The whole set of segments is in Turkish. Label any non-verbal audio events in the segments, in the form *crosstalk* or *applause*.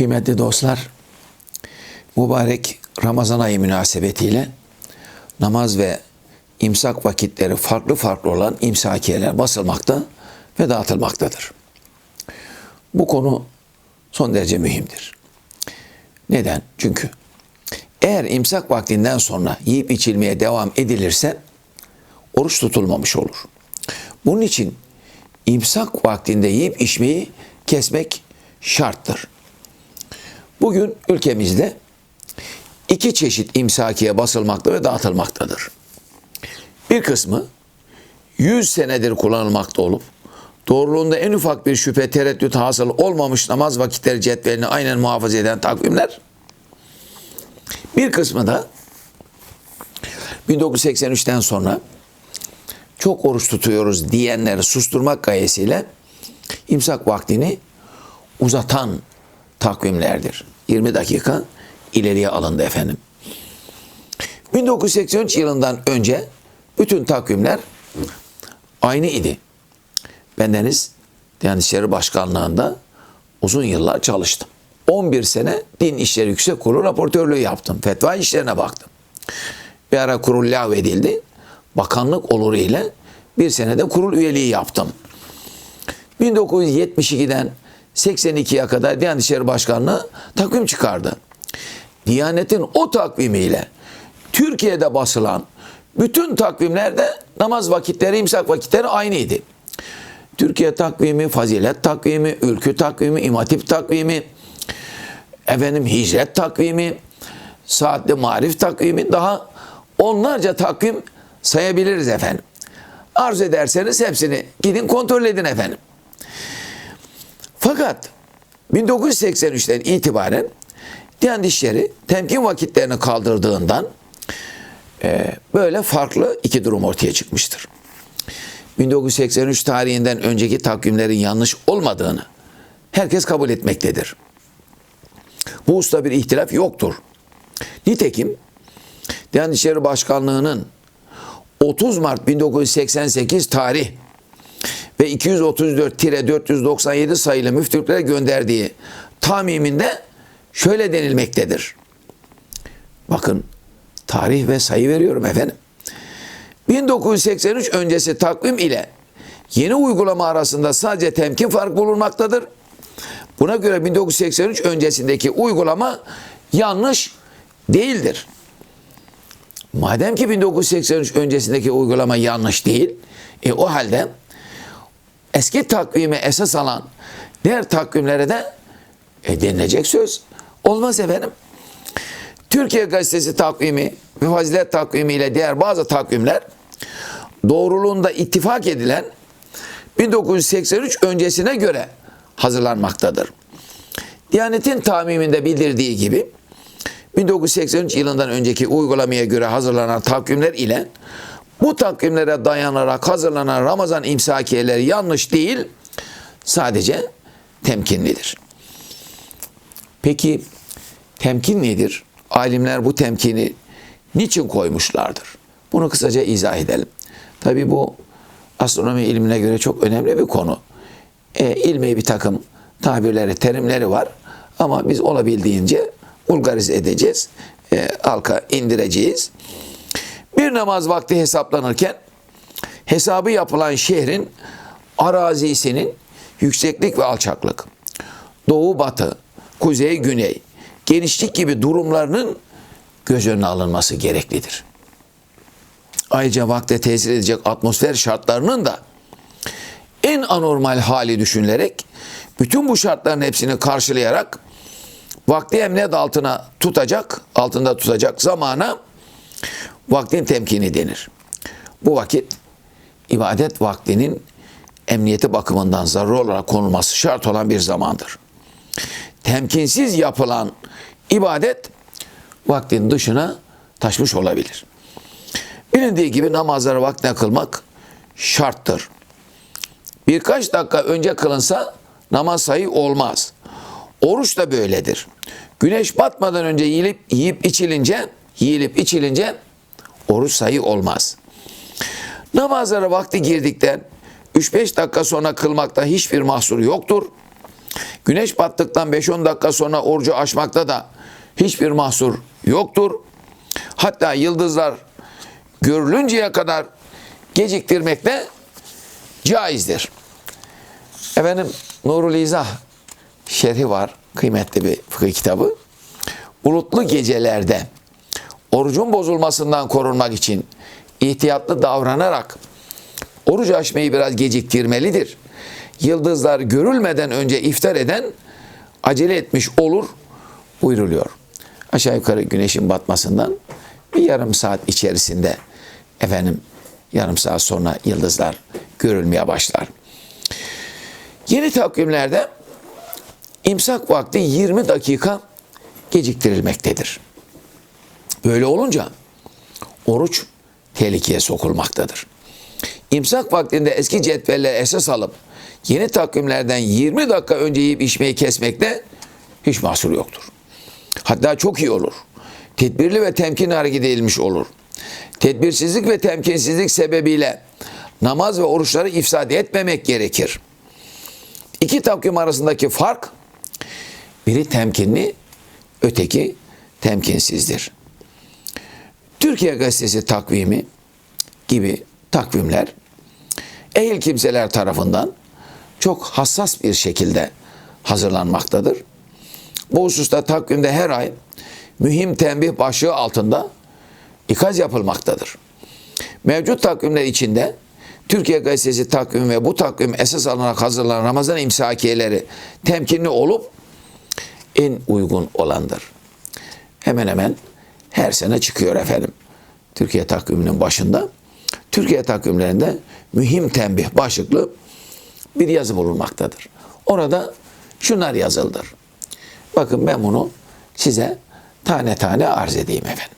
Kıymetli dostlar, mübarek Ramazan ayı münasebetiyle namaz ve imsak vakitleri farklı farklı olan imsakiyeler basılmakta ve dağıtılmaktadır. Bu konu son derece mühimdir. Neden? Çünkü eğer imsak vaktinden sonra yiyip içilmeye devam edilirse oruç tutulmamış olur. Bunun için imsak vaktinde yiyip içmeyi kesmek şarttır. Bugün ülkemizde iki çeşit imsakiye basılmakta ve dağıtılmaktadır. Bir kısmı 100 senedir kullanılmakta olup doğruluğunda en ufak bir şüphe tereddüt hasıl olmamış namaz vakitleri cetvelini aynen muhafaza eden takvimler. Bir kısmı da 1983'ten sonra çok oruç tutuyoruz diyenleri susturmak gayesiyle imsak vaktini uzatan takvimlerdir. 20 dakika ileriye alındı efendim. 1983 yılından önce bütün takvimler aynı idi. Bendeniz Diyanet İşleri Başkanlığı'nda uzun yıllar çalıştım. 11 sene Din İşleri Yüksek Kurulu raportörlüğü yaptım. Fetva işlerine baktım. Bir ara kurul lağvedildi. Bakanlık oluru ile bir senede kurul üyeliği yaptım. 1972'den 82'ye kadar Diyanet İşleri Başkanlığı takvim çıkardı. Diyanet'in o takvimiyle Türkiye'de basılan bütün takvimlerde namaz vakitleri, imsak vakitleri aynıydı. Türkiye takvimi, fazilet takvimi, ülkü takvimi, imatip takvimi, efendim hicret takvimi, saatli marif takvimi daha onlarca takvim sayabiliriz efendim. Arzu ederseniz hepsini gidin kontrol edin efendim. Fakat 1983'ten itibaren Diyanet İşleri temkin vakitlerini kaldırdığından e, böyle farklı iki durum ortaya çıkmıştır. 1983 tarihinden önceki takvimlerin yanlış olmadığını herkes kabul etmektedir. Bu usta bir ihtilaf yoktur. Nitekim Diyanet İşleri Başkanlığı'nın 30 Mart 1988 tarih ve 234-497 sayılı müftülüklere gönderdiği tamiminde şöyle denilmektedir. Bakın tarih ve sayı veriyorum efendim. 1983 öncesi takvim ile yeni uygulama arasında sadece temkin fark bulunmaktadır. Buna göre 1983 öncesindeki uygulama yanlış değildir. Madem ki 1983 öncesindeki uygulama yanlış değil, e o halde eski takvime esas alan diğer takvimlere de e, denilecek söz olmaz efendim. Türkiye Gazetesi takvimi ve fazilet takvimi ile diğer bazı takvimler doğruluğunda ittifak edilen 1983 öncesine göre hazırlanmaktadır. Diyanet'in tamiminde bildirdiği gibi 1983 yılından önceki uygulamaya göre hazırlanan takvimler ile bu takvimlere dayanarak hazırlanan Ramazan imsakiyeleri yanlış değil, sadece temkinlidir. Peki temkin nedir? Alimler bu temkini niçin koymuşlardır? Bunu kısaca izah edelim. Tabi bu astronomi ilmine göre çok önemli bir konu. E, ilmi bir takım tabirleri, terimleri var ama biz olabildiğince vulgarize edeceğiz, e, halka indireceğiz. Namaz vakti hesaplanırken hesabı yapılan şehrin arazisinin yükseklik ve alçaklık, doğu batı, kuzey güney, genişlik gibi durumlarının göz önüne alınması gereklidir. Ayrıca vakte tesir edecek atmosfer şartlarının da en anormal hali düşünülerek bütün bu şartların hepsini karşılayarak vakti emniyet altına tutacak, altında tutacak zamana vaktin temkini denir. Bu vakit ibadet vaktinin emniyeti bakımından zaruri olarak konulması şart olan bir zamandır. Temkinsiz yapılan ibadet vaktin dışına taşmış olabilir. Bilindiği gibi namazları vaktine kılmak şarttır. Birkaç dakika önce kılınsa namaz sayı olmaz. Oruç da böyledir. Güneş batmadan önce yiyip, yiyip içilince, yiyilip içilince oruç sayı olmaz. Namazlara vakti girdikten 3-5 dakika sonra kılmakta hiçbir mahsur yoktur. Güneş battıktan 5-10 dakika sonra orucu açmakta da hiçbir mahsur yoktur. Hatta yıldızlar görülünceye kadar geciktirmekte caizdir. Efendim Nurul İzah şerhi var. Kıymetli bir fıkıh kitabı. Bulutlu gecelerde orucun bozulmasından korunmak için ihtiyatlı davranarak oruç açmayı biraz geciktirmelidir. Yıldızlar görülmeden önce iftar eden acele etmiş olur buyruluyor. Aşağı yukarı güneşin batmasından bir yarım saat içerisinde efendim yarım saat sonra yıldızlar görülmeye başlar. Yeni takvimlerde imsak vakti 20 dakika geciktirilmektedir. Böyle olunca oruç tehlikeye sokulmaktadır. İmsak vaktinde eski cetvelle esas alıp yeni takvimlerden 20 dakika önce yiyip içmeyi kesmekte hiç mahsur yoktur. Hatta çok iyi olur. Tedbirli ve temkin hareket edilmiş olur. Tedbirsizlik ve temkinsizlik sebebiyle namaz ve oruçları ifsad etmemek gerekir. İki takvim arasındaki fark biri temkinli, öteki temkinsizdir. Türkiye Gazetesi takvimi gibi takvimler ehil kimseler tarafından çok hassas bir şekilde hazırlanmaktadır. Bu hususta takvimde her ay mühim tembih başlığı altında ikaz yapılmaktadır. Mevcut takvimler içinde Türkiye Gazetesi takvimi ve bu takvim esas alınarak hazırlanan Ramazan imsakiyeleri temkinli olup en uygun olandır. Hemen hemen her sene çıkıyor efendim. Türkiye takviminin başında. Türkiye takvimlerinde mühim tembih başlıklı bir yazı bulunmaktadır. Orada şunlar yazıldır. Bakın ben bunu size tane tane arz edeyim efendim.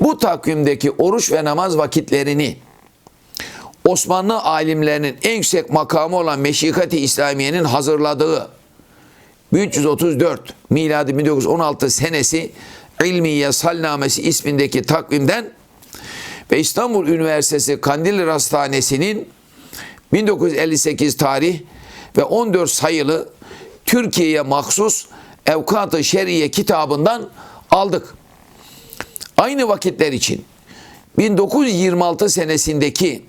Bu takvimdeki oruç ve namaz vakitlerini Osmanlı alimlerinin en yüksek makamı olan Meşikati İslamiye'nin hazırladığı 1334 miladi 1916 senesi İlmiye Salnamesi ismindeki takvimden ve İstanbul Üniversitesi Kandilli Rastanesi'nin 1958 tarih ve 14 sayılı Türkiye'ye mahsus Evkat-ı Şeriye kitabından aldık. Aynı vakitler için 1926 senesindeki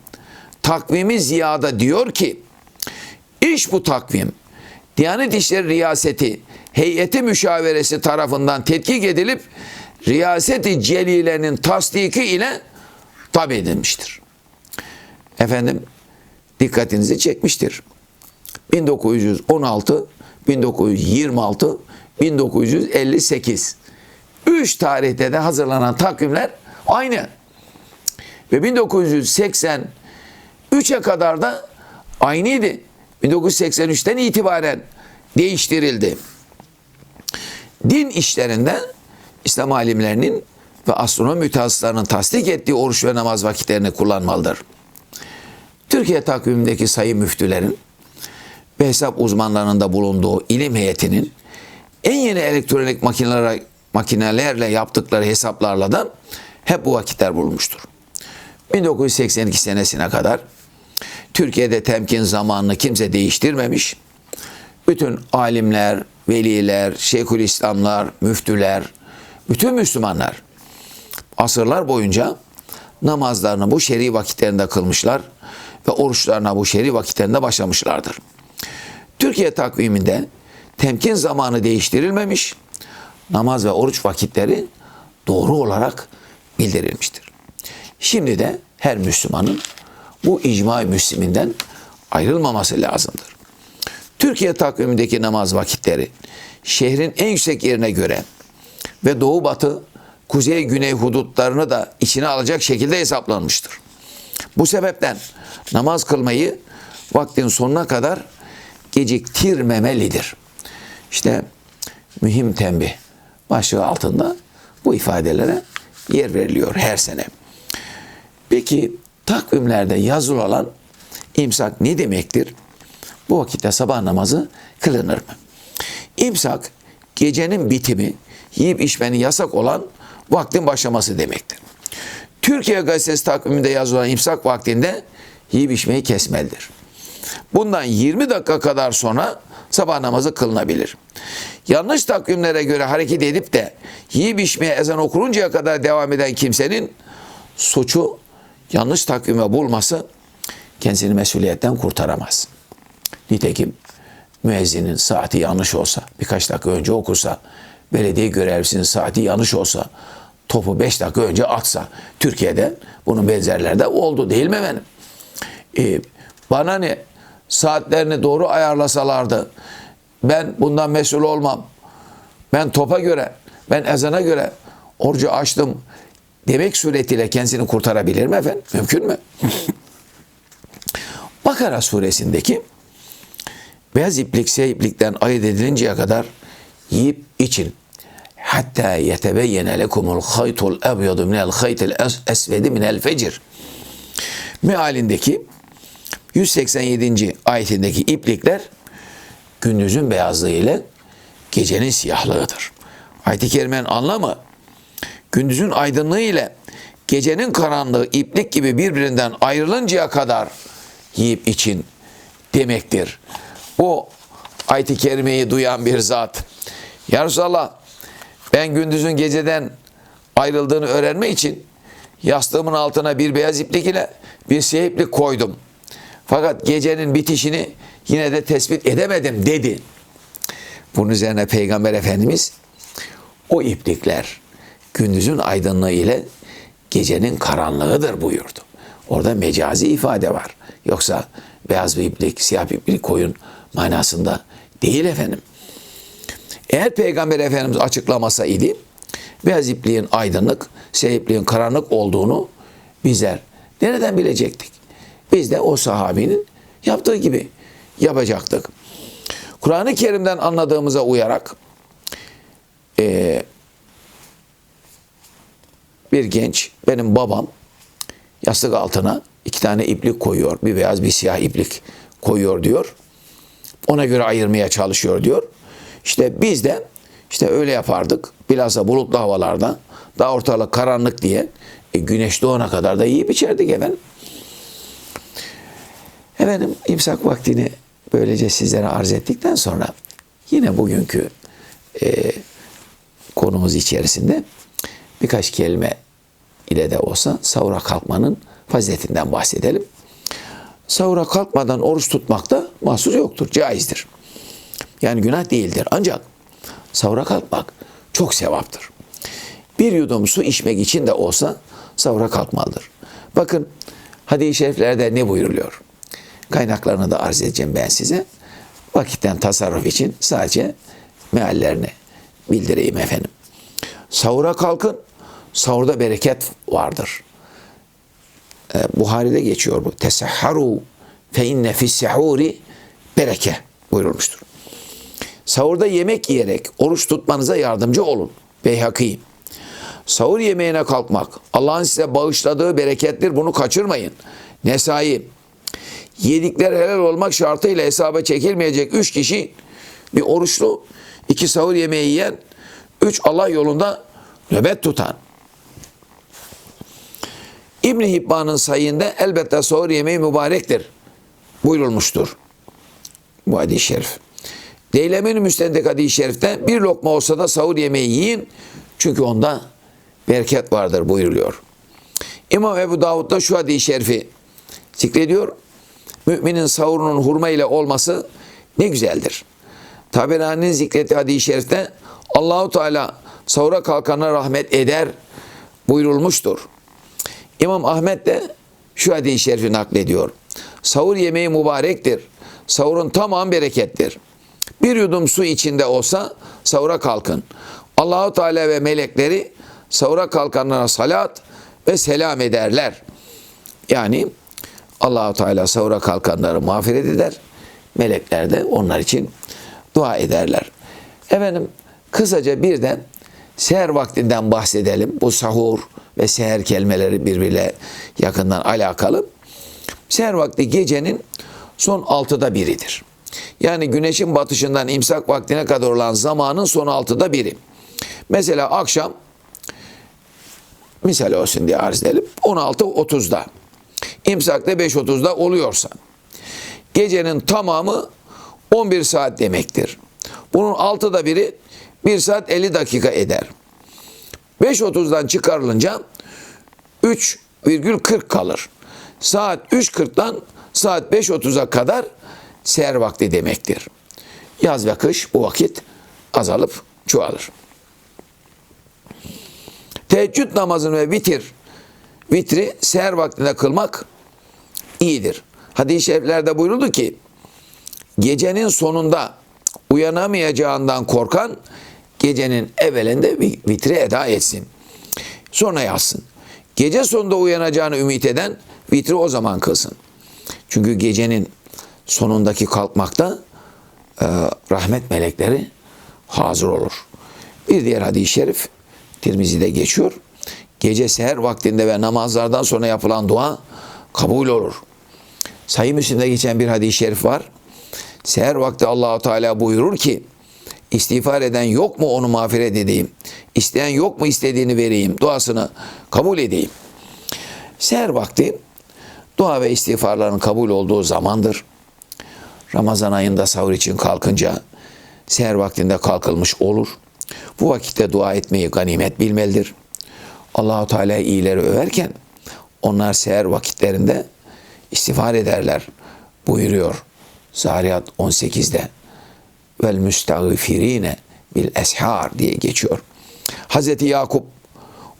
takvimi ziyada diyor ki iş bu takvim Diyanet İşleri Riyaseti heyeti müşaveresi tarafından tetkik edilip riyaseti celilenin tasdiki ile tabi edilmiştir. Efendim dikkatinizi çekmiştir. 1916, 1926, 1958 3 tarihte de hazırlanan takvimler aynı. Ve 1983'e kadar da aynıydı. 1983'ten itibaren değiştirildi. Din işlerinde İslam alimlerinin ve astronomi mütehassıslarının tasdik ettiği oruç ve namaz vakitlerini kullanmalıdır. Türkiye takvimindeki sayı müftülerin ve hesap uzmanlarının da bulunduğu ilim heyetinin en yeni elektronik makinelerle, makinelerle yaptıkları hesaplarla da hep bu vakitler bulunmuştur. 1982 senesine kadar Türkiye'de temkin zamanını kimse değiştirmemiş. Bütün alimler, veliler, şeyhülislamlar, müftüler, bütün Müslümanlar asırlar boyunca namazlarını bu şer'i vakitlerinde kılmışlar ve oruçlarına bu şer'i vakitlerinde başlamışlardır. Türkiye takviminde temkin zamanı değiştirilmemiş, namaz ve oruç vakitleri doğru olarak bildirilmiştir. Şimdi de her Müslümanın bu icma-i müsliminden ayrılmaması lazımdır. Türkiye takvimindeki namaz vakitleri şehrin en yüksek yerine göre ve doğu batı, kuzey güney hudutlarını da içine alacak şekilde hesaplanmıştır. Bu sebepten namaz kılmayı vaktin sonuna kadar geciktirmemelidir. İşte mühim tembih başlığı altında bu ifadelere yer veriliyor her sene. Peki takvimlerde yazılı olan imsak ne demektir? Bu vakitte sabah namazı kılınır mı? İmsak gecenin bitimi, yiyip içmenin yasak olan vaktin başlaması demektir. Türkiye Gazetesi takviminde yazılan imsak vaktinde yiyip içmeyi kesmelidir. Bundan 20 dakika kadar sonra sabah namazı kılınabilir. Yanlış takvimlere göre hareket edip de yiyip içmeye ezan okununcaya kadar devam eden kimsenin suçu yanlış takvime bulması kendisini mesuliyetten kurtaramaz. Nitekim müezzinin saati yanlış olsa, birkaç dakika önce okusa, belediye görevlisinin saati yanlış olsa, topu 5 dakika önce atsa, Türkiye'de bunun benzerleri de oldu değil mi efendim? Ee, bana ne? Saatlerini doğru ayarlasalardı, ben bundan mesul olmam. Ben topa göre, ben ezana göre orucu açtım demek suretiyle kendisini kurtarabilir mi efendim? Mümkün mü? *laughs* Bakara suresindeki beyaz iplik siyah iplikten ayırt edilinceye kadar yiyip için. Hatta yetebeyyene lekumul haytul ebyadu minel haytil esvedi minel fecir. Mealindeki 187. ayetindeki iplikler gündüzün beyazlığı ile gecenin siyahlığıdır. Ayet-i kerimenin anlamı gündüzün aydınlığı ile gecenin karanlığı iplik gibi birbirinden ayrılıncaya kadar yiyip için demektir. Bu ayet-i kerimeyi duyan bir zat. Ya Resulallah ben gündüzün geceden ayrıldığını öğrenme için yastığımın altına bir beyaz iplik ile bir siyah iplik koydum. Fakat gecenin bitişini yine de tespit edemedim dedi. Bunun üzerine Peygamber Efendimiz o iplikler gündüzün aydınlığı ile gecenin karanlığıdır buyurdu. Orada mecazi ifade var. Yoksa beyaz bir iplik, siyah bir iplik koyun manasında değil efendim. Eğer Peygamber Efendimiz açıklamasa idi, beyaz ipliğin aydınlık, siyah ipliğin karanlık olduğunu bizler nereden bilecektik? Biz de o sahabinin yaptığı gibi yapacaktık. Kur'an-ı Kerim'den anladığımıza uyarak e, bir genç, benim babam yastık altına iki tane iplik koyuyor. Bir beyaz bir siyah iplik koyuyor diyor. Ona göre ayırmaya çalışıyor diyor. İşte biz de işte öyle yapardık. Bilhassa bulutlu havalarda daha ortalık karanlık diye e, güneş doğana kadar da yiyip içerdik efendim. Efendim imsak vaktini böylece sizlere arz ettikten sonra yine bugünkü e, konumuz içerisinde birkaç kelime ile de olsa sahura kalkmanın faziletinden bahsedelim. Sahura kalkmadan oruç tutmakta mahsur yoktur, caizdir. Yani günah değildir. Ancak sahura kalkmak çok sevaptır. Bir yudum su içmek için de olsa sahura kalkmalıdır. Bakın hadis-i şeriflerde ne buyuruluyor? Kaynaklarını da arz edeceğim ben size. Vakitten tasarruf için sadece meallerini bildireyim efendim. Sahura kalkın, sahurda bereket vardır. Ee, Buhari'de geçiyor bu. Tesahharu fe inne fis sahuri bereke buyurulmuştur. Sahurda yemek yiyerek oruç tutmanıza yardımcı olun. Beyhaki. Sahur yemeğine kalkmak Allah'ın size bağışladığı berekettir. Bunu kaçırmayın. Nesai. Yedikler helal olmak şartıyla hesaba çekilmeyecek üç kişi bir oruçlu, iki sahur yemeği yiyen, üç Allah yolunda nöbet tutan. İbn Hibban'ın sayında elbette sahur yemeği mübarektir buyurulmuştur. Bu hadis-i şerif. Deylemin müstendek hadis-i şerifte bir lokma olsa da sahur yemeği yiyin çünkü onda bereket vardır buyuruluyor. İmam Ebu Davud da şu hadis-i şerifi zikrediyor. Müminin sahurunun hurma ile olması ne güzeldir. Taberani'nin zikrettiği hadis-i şerifte Allahu Teala sahura kalkana rahmet eder buyurulmuştur. İmam Ahmet de şu hadis-i şerifi naklediyor. Sahur yemeği mübarektir. Sahurun tamam berekettir. Bir yudum su içinde olsa sahura kalkın. Allahu Teala ve melekleri sahura kalkanlara salat ve selam ederler. Yani Allahu Teala sahura kalkanları mağfiret eder. Melekler de onlar için dua ederler. Efendim kısaca bir de seher vaktinden bahsedelim. Bu sahur ve seher kelimeleri birbiriyle yakından alakalı. Seher vakti gecenin son altıda biridir. Yani güneşin batışından imsak vaktine kadar olan zamanın son altıda biri. Mesela akşam misal olsun diye arz edelim 16.30'da imsak da 5.30'da oluyorsa gecenin tamamı 11 saat demektir. Bunun altıda biri 1 saat 50 dakika eder. 5.30'dan çıkarılınca 3,40 kalır. Saat 3.40'dan saat 5.30'a kadar seher vakti demektir. Yaz ve kış bu vakit azalıp çoğalır. Teheccüd namazını ve vitir, vitri seher vaktinde kılmak iyidir. Hadis-i şeriflerde buyuruldu ki, gecenin sonunda uyanamayacağından korkan gecenin evvelinde vi- vitri eda etsin. Sonra yatsın. Gece sonunda uyanacağını ümit eden vitri o zaman kılsın. Çünkü gecenin sonundaki kalkmakta e, rahmet melekleri hazır olur. Bir diğer hadis-i şerif Tirmizi'de geçiyor. Gece seher vaktinde ve namazlardan sonra yapılan dua kabul olur. Sayı Müslim'de geçen bir hadis-i şerif var. Seher vakti Allahu Teala buyurur ki istiğfar eden yok mu onu mağfiret edeyim. İsteyen yok mu istediğini vereyim. Duasını kabul edeyim. Seher vakti dua ve istiğfarların kabul olduğu zamandır. Ramazan ayında sahur için kalkınca seher vaktinde kalkılmış olur. Bu vakitte dua etmeyi ganimet bilmelidir. Allahu Teala iyileri överken onlar seher vakitlerinde istiğfar ederler buyuruyor. Zariyat 18'de vel müstağfirine bil eshar diye geçiyor. Hazreti Yakup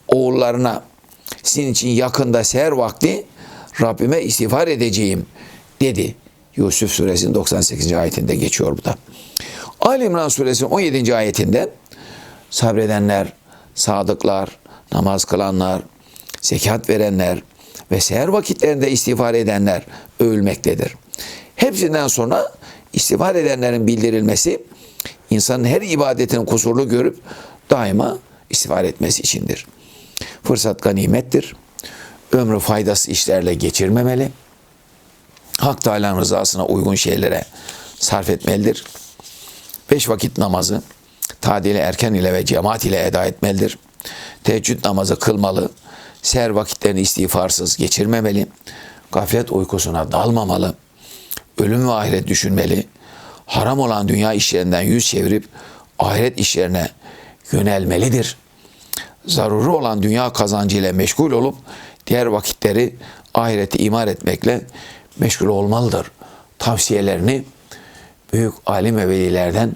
oğullarına sizin için yakında seher vakti Rabbime istiğfar edeceğim dedi. Yusuf suresinin 98. ayetinde geçiyor bu da. Ali İmran suresinin 17. ayetinde sabredenler, sadıklar, namaz kılanlar, zekat verenler ve seher vakitlerinde istiğfar edenler övülmektedir. Hepsinden sonra istiğfar edenlerin bildirilmesi insanın her ibadetinin kusurlu görüp daima istiğfar etmesi içindir. Fırsat ganimettir. Ömrü faydası işlerle geçirmemeli. Hak Teala'nın rızasına uygun şeylere sarf etmelidir. Beş vakit namazı tadili erken ile ve cemaat ile eda etmelidir. Teheccüd namazı kılmalı. Seher vakitlerini istiğfarsız geçirmemeli. Gaflet uykusuna dalmamalı. Ölüm ve ahiret düşünmeli. Haram olan dünya işlerinden yüz çevirip ahiret işlerine yönelmelidir. Zaruri olan dünya kazancı ile meşgul olup diğer vakitleri ahireti imar etmekle meşgul olmalıdır. Tavsiyelerini büyük alim ve velilerden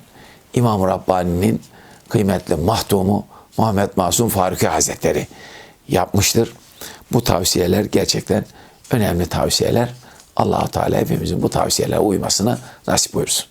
İmam-ı Rabbani'nin kıymetli mahdumu Muhammed Masum Faruki Hazretleri yapmıştır. Bu tavsiyeler gerçekten önemli tavsiyeler. Allah Teala hepimizin bu tavsiyelere uymasını nasip buyursun.